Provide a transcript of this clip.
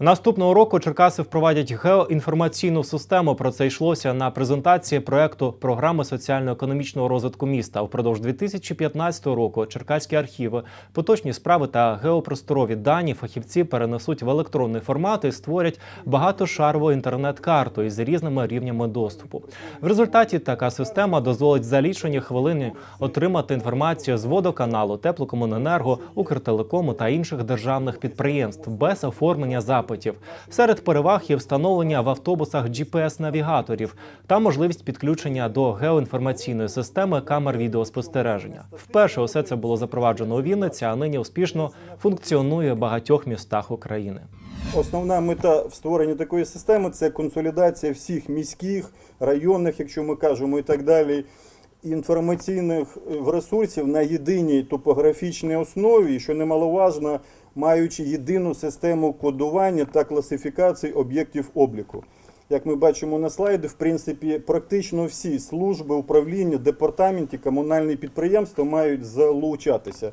Наступного року Черкаси впровадять геоінформаційну систему. Про це йшлося на презентації проекту програми соціально-економічного розвитку міста. Упродовж 2015 року черкаські архіви, поточні справи та геопросторові дані фахівці перенесуть в електронний формат і створять багатошарову інтернет-карту із різними рівнями доступу. В результаті така система дозволить за лічені хвилини отримати інформацію з водоканалу, теплокомуненерго, Укртелекому та інших державних підприємств без оформлення запитів. Серед переваг є встановлення в автобусах GPS-навігаторів та можливість підключення до геоінформаційної системи камер відеоспостереження. Вперше усе це було запроваджено у Вінниці, а нині успішно функціонує в багатьох містах України. Основна мета в створенні такої системи це консолідація всіх міських, районних, якщо ми кажемо, і так далі, інформаційних е, ресурсів на єдиній топографічній основі, що немаловажно, маючи єдину систему кодування та класифікації об'єктів обліку. Як ми бачимо на слайді, в принципі, практично всі служби, управління, департаменті, комунальні підприємства мають залучатися.